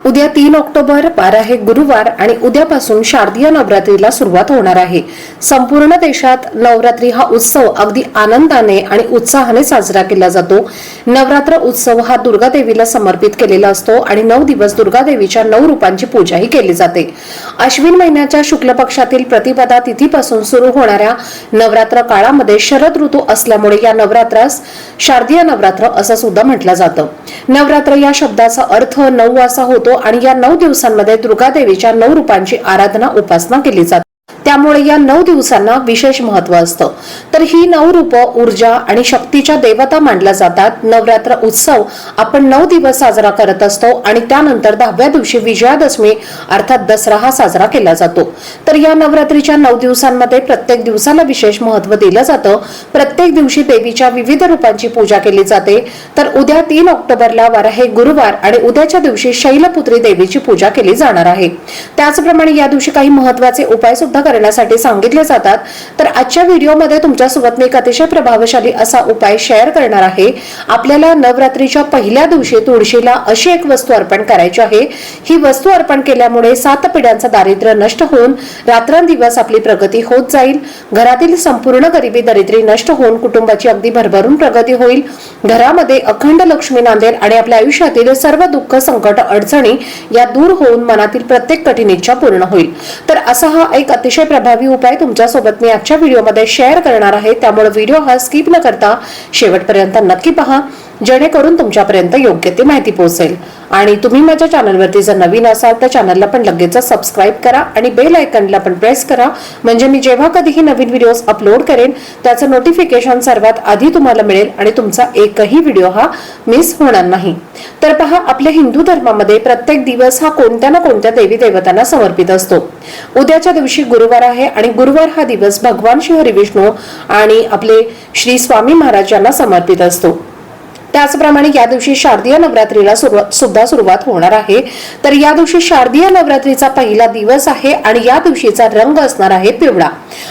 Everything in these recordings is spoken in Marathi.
उद्या तीन ऑक्टोबर बारा हे गुरुवार आणि उद्यापासून शारदीय नवरात्रीला सुरुवात होणार आहे. संपूर्ण देशात नवरात्री हा उत्सव अगदी आनंदाने आणि उत्साहाने साजरा केला जातो. नवरात्र उत्सव हा दुर्गा देवीला समर्पित केलेला असतो आणि नऊ दिवस दुर्गा देवीच्या नऊ रूपांची पूजाही केली जाते. अश्विन महिन्याच्या शुक्ल पक्षातील प्रतिपदा तिथीपासून सुरू होणाऱ्या नवरात्र काळामध्ये शरद ऋतू असल्यामुळे या नवरात्रास शारदीय नवरात्र असं सुद्धा म्हटलं जातं. नवरात्र या शब्दाचा अर्थ नऊ असा होतो आणि या नऊ दिवसांमध्ये दुर्गादेवीच्या नऊ रूपांची आराधना उपासना केली जाते. त्यामुळे या नऊ दिवसांना विशेष महत्त्व असतं. तर ही नऊ रूप ऊर्जा आणि शक्तीच्या देवता मानल्या जातात. नवरात्र उत्सव आपण नऊ दिवस साजरा करत असतो आणि त्यानंतर दहाव्या दिवशी विजयादशमी अर्थात दसरा हा साजरा केला जातो. तर या नवरात्रीच्या नऊ दिवसांमध्ये प्रत्येक दिवसाला विशेष महत्त्व दिलं जातं. प्रत्येक दिवशी देवीच्या विविध रूपांची पूजा केली जाते. तर उद्या तीन ऑक्टोबरला वार हे गुरुवार आणि उद्याच्या दिवशी शैलपुत्री देवीची पूजा केली जाणार आहे. त्याचप्रमाणे या दिवशी काही महत्त्वाचे उपाय सुद्धा करण्यासाठी सांगितले जातात. तर आजच्या व्हिडिओमध्ये तुमच्यासोबत मी एक अतिशय प्रभावशाली असा उपाय शेअर करणार आहे. आपल्याला नवरात्रीच्या पहिल्या दिवशी तुळशीला अशी एक वस्तू अर्पण करायची आहे. ही वस्तू अर्पण केल्यामुळे सात पिढ्यांचं दारिद्र्य नष्ट होऊन रात्रंदिवस आपली प्रगती होत जाईल. घरातील संपूर्ण गरिबी दरिद्री नष्ट होऊन कुटुंबाची अगदी भरभरून प्रगती होईल. घरामध्ये अखंड लक्ष्मी नांदेल आणि आपल्या आयुष्यातील सर्व दुःख संकट अडचणी या दूर होऊन मनातील प्रत्येक कठीण इच्छा पूर्ण होईल. तर असा हा एक अतिशय प्रभावी उपाय तुमच्यासोबत मी आजच्या व्हिडिओमध्ये शेअर करणार आहे. त्यामुळे व्हिडिओ हा स्किप न करता शेवटपर्यंत नक्की पहा. जेणेकरून तुमच्यापर्यंत योग्य ती माहिती पोहोचेल. आणि तुम्ही माझ्या चॅनलवरती जर नवीन असाल तर चॅनलला पण लगेच सबस्क्राईब करा आणि बेल आयकनला पण प्रेस करा. म्हणजे मी जेव्हा कधीही नवीन व्हिडिओज अपलोड करेन त्याचं नोटिफिकेशन सर्वात आधी तुम्हाला मिळेल आणि तुमचा एकही व्हिडिओ हा मिस होणार नाही. तर पहा आपल्या हिंदू धर्मामध्ये प्रत्येक दिवस हा कोणत्या ना कोणत्या देवी देवतांना समर्पित असतो. उद्याच्या दिवशी गुरुवार आहे आणि गुरुवार हा दिवस भगवान श्री हरिविष्णू आणि आपले श्री स्वामी महाराज यांना समर्पित असतो. त्याचप्रमाणे या दिवशी शारदीय नवरात्रीला सुरुवात सुद्धा सुरुवात होणार आहे. तर या दिवशी शारदीय नवरात्रीचा पहिला दिवस आहे आणि या दिवशीचा रंग असणार आहे पिवळा.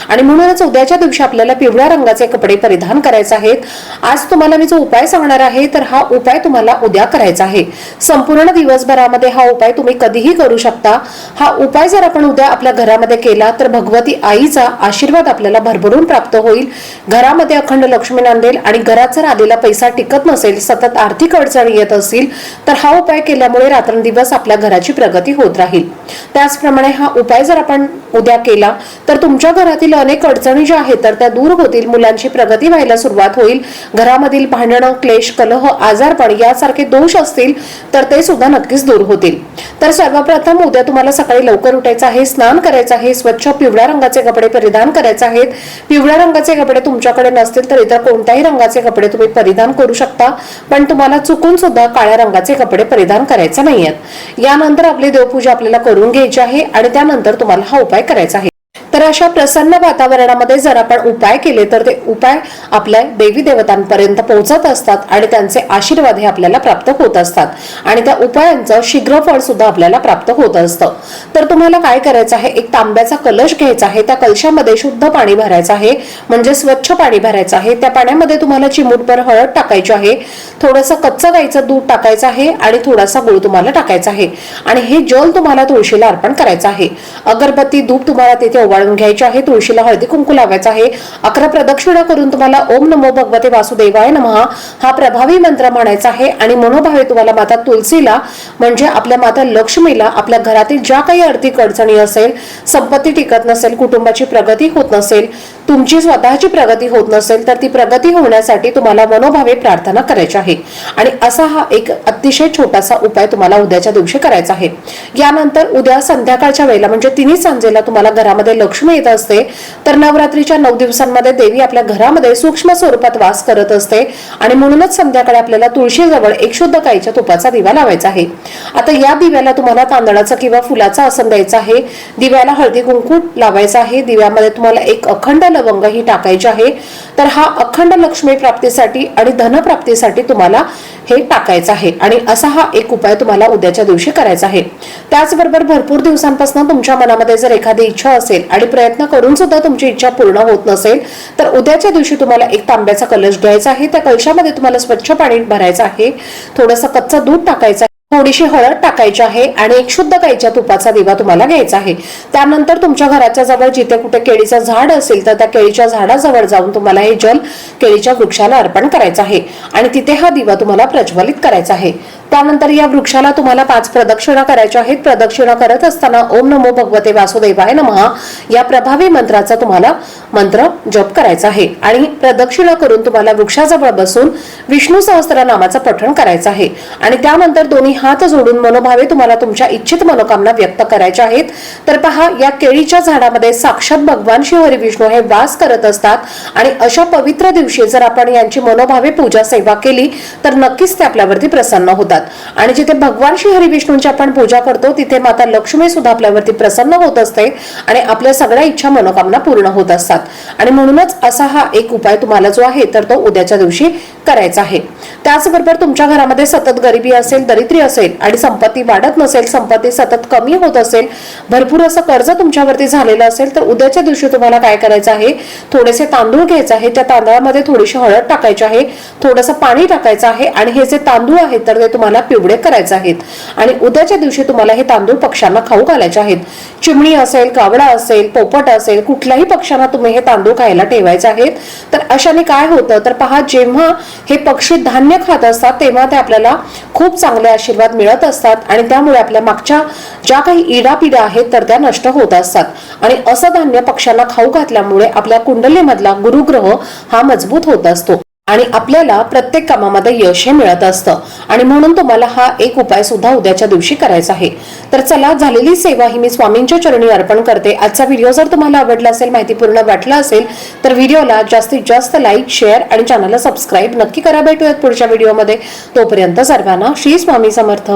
आणि म्हणूनच उद्याच्या दिवशी आपल्याला पिवळ्या रंगाचे कपडे परिधान करायचे आहेत. आज तुम्हाला मी जो उपाय सांगणार आहे तर हा उपाय तुम्हाला उद्या करायचा आहे. संपूर्ण दिवसभरामध्ये हा उपाय तुम्ही कधीही करू शकता. हा उपाय जर आपण उद्या आपल्या घरामध्ये केला तर भगवती आईचा आशीर्वाद आपल्याला भरभरून प्राप्त होईल. घरामध्ये अखंड लक्ष्मी नांदेल आणि घरात जर आलेला पैसा टिकत नसेल सतत आर्थिक अडचणी येत असतील तर हा उपाय केल्यामुळे रात्रंदिवस आपल्या घराची प्रगती होत राहील. त्याचप्रमाणे हा उपाय जर आपण उद्या केला तर तुमच्या घरातील अनेक अडचणी ज्या आहेत तर त्या दूर होतील मुलांची प्रगती व्हायला सुरुवात होईल. घरामधील भांडणं क्लेश कलह आजारपण यासारखे दोष असतील तर ते सुद्धा नक्कीच दूर होतील. तर सर्वप्रथम उद्या तुम्हाला सकाळी लवकर उठायचं आहे स्नान करायचं आहे स्वच्छ पिवळ्या रंगाचे कपडे परिधान करायचे आहेत. पिवळ्या रंगाचे कपडे तुमच्याकडे नसतील तर इतर कोणत्याही रंगाचे कपडे तुम्ही परिधान करू शकता. पण तुम्हाला चुकून सुद्धा काळ्या रंगाचे कपडे परिधान करायचे नाहीयेत. यानंतर आपली देवपूजा आपल्याला करून घ्यायची आहे आणि त्यानंतर तुम्हाला हा उपाय करायचा आहे. तर अशा प्रसन्न वातावरणामध्ये जर आपण उपाय केले तर ते उपाय आपल्या देवी देवतांपर्यंत पोहोचत असतात आणि त्यांचे आशीर्वाद हे आपल्याला प्राप्त होत असतात. आणि त्या उपायांचं शीघ्र फळ सुद्धा आपल्याला प्राप्त होत असतं. तर तुम्हाला काय करायचं आहे? एक तांब्याचा कलश घ्यायचा आहे. त्या कलशामध्ये शुद्ध पाणी भरायचं आहे. म्हणजे स्वच्छ पाणी भरायचं आहे. त्या पाण्यामध्ये तुम्हाला चिमूटभर हळद टाकायची आहे. थोडंसं कच्चं गाईचं दूध टाकायचं आहे आणि थोडासा गुळ तुम्हाला टाकायचा आहे. आणि हे जल तुम्हाला तुळशीला अर्पण करायचं आहे. अगरबत्ती धूप तुम्हाला तिथे ओवाळून घ्यायचे आहे. तुळशीला हळदी कुंकू लावायचा आहे. अकरा प्रदक्षिणा करून तुम्हाला ओम नमो भगवते वासुदेवाय नमः हा प्रभावी मंत्र म्हणायचा आहे. आणि मनोभावे तुम्हाला माता तुलसीला म्हणजे आपल्या माता लक्ष्मीला आपल्या घरातील ज्या काही आर्थिक अडचणी असेल संपत्ती टिकत नसेल कुटुंबाची प्रगती होत नसेल तुमची स्वतःची प्रगती होत नसेल तर ती प्रगती होण्यासाठी तुम्हाला मनोभावे प्रार्थना करायची आहे. आणि असा हा एक अतिशय छोटासा उपाय तुम्हाला उद्याच्या दिवशी करायचा आहे. यानंतर उद्या संध्याकाळच्या वेळेला म्हणजे तिन्ही सांजेला तुम्हाला घरामध्ये लक्ष्मी येत असते तर नवरात्रीच्या नऊ दिवसांमध्ये देवी आपल्या घरामध्ये सूक्ष्म स्वरूपात वास करत असते आणि म्हणूनच संध्याकाळी आपल्याला तुळशीजवळ एक शुद्ध गाईच्या तुपाचा दिवा लावायचा आहे. आता या दिव्याला तुम्हाला तांदळाचा किंवा फुलाचा आसन द्यायचा आहे. दिव्याला हळदी कुंकू लावायचा आहे. दिव्यामध्ये तुम्हाला एक अखंड लवंगही ही आहे. तर हा अखंड लक्ष्मी प्राप्तीसाठी आणि धनप्राप्तीसाठी तुम्हाला हे टाकायचं आहे. आणि असा हा एक उपाय तुम्हाला उद्याच्या दिवशी करायचा आहे. त्याचबरोबर भरपूर दिवसांपासून तुमच्या मनामध्ये जर एखादी इच्छा असेल आणि प्रयत्न करून सुद्धा तुमची इच्छा पूर्ण होत नसेल तर उद्याच्या दिवशी तुम्हाला एक तांब्याचा कलश घ्यायचा आहे. त्या कलशामध्ये तुम्हाला स्वच्छ पाणी भरायचं आहे. थोडंसं कच्चं दूध टाकायचं थोडीशी हळद टाकायची आहे आणि एक शुद्ध गाईच्या तुपाचा दिवा तुम्हाला घ्यायचा आहे. त्यानंतर तुमच्या घराच्या जवळ जिथे कुठे केळीचं झाड असेल तर त्या केळीच्या झाडाजवळ जाऊन तुम्हाला हे जल केळीच्या वृक्षाला अर्पण करायचं आहे. आणि तिथे हा दिवा तुम्हाला प्रज्वलित करायचा आहे. त्यानंतर या वृक्षाला तुम्हाला पाच प्रदक्षिणा करायच्या आहेत. प्रदक्षिणा करत असताना ओम नमो भगवते वासुदेवाय नमः. या प्रभावी मंत्राचा तुम्हाला मंत्र जप करायचा आहे. आणि प्रदक्षिणा करून तुम्हाला वृक्षाजवळ बसून विष्णू सहस्त्र नामाचं पठण करायचं आहे. आणि त्यानंतर दोन्ही हात जोडून मनोभावे तुम्हाला तुमच्या इच्छित मनोकामना व्यक्त करायच्या आहेत. तर पहा या केळीच्या झाडामध्ये साक्षात भगवान श्री हरी विष्णू हे वास करत असतात. आणि अशा पवित्र दिवशी जर आपण यांची मनोभावे पूजा सेवा केली तर नक्कीच ते आपल्यावरती प्रसन्न होतात. आणि जिथे भगवान श्री हरी विष्णूंची आपण पूजा करतो तिथे माता लक्ष्मी सुद्धा आपल्यावरती प्रसन्न होत असते. आणि आपल्या सगळ्या इच्छा मनोकामना पूर्ण होत असतात. आणि म्हणूनच असा हा एक उपाय तुम्हाला जो आहे तर तो उद्याच्या दिवशी करायचा आहे. त्याचबरोबर तुमच्या घरामध्ये सतत गरिबी असेल दरिद्री असेल आणि संपत्ती वाढत नसेल संपत्ती सतत कमी होत असेल भरपूर असं कर्ज तुमच्यावरती झालेलं असेल तर उद्याच्या दिवशी तुम्हाला काय करायचं आहे? थोडेसे तांदूळ घ्यायचे आहे त्या तांदळामध्ये थोडीशी हळद टाकायची आहे थोडंसं पाणी टाकायचं आहे आणि हे जे तांदूळ आहेत तर ते तुम्हाला पिवळे करायचे आहेत. आणि उद्याच्या दिवशी तुम्हाला हे तांदूळ पक्ष्यांना खाऊ घालायचे आहेत. चिमणी असेल कावडा असेल पोपट असेल कुठल्याही पक्ष्यांना तुम्ही हे तांदूळ खायला ठेवायचे आहेत. तर अशाने काय होतं? तर पहा जेव्हा हे पक्षी धान्य खात असतात तेव्हा ते आपल्याला खूप चांगले आशीर्वाद मिळत असतात आणि त्यामुळे आपल्या मागच्या ज्या काही इडापिडा आहेत तर त्या नष्ट होत असतात. आणि असं धान्य पक्ष्यांना खाऊ घातल्यामुळे आपल्या कुंडलीमधला गुरुग्रह हा मजबूत होत असतो. आणि आपल्याला प्रत्येक कामामध्ये यश हे मिळत असतं. आणि म्हणून तुम्हाला हा एक उपाय सुद्धा उद्याच्या दिवशी करायचा आहे. तर चला झालेली सेवा ही मी स्वामींच्या चरणी अर्पण करते. आजचा व्हिडिओ जर तुम्हाला आवडला असेल माहितीपूर्ण वाटला असेल तर व्हिडिओला जास्तीत जास्त लाईक शेअर आणि चॅनलला सबस्क्राईब नक्की करा. भेटूयात पुढच्या व्हिडिओमध्ये. तोपर्यंत सर्वांना श्री स्वामी समर्थ.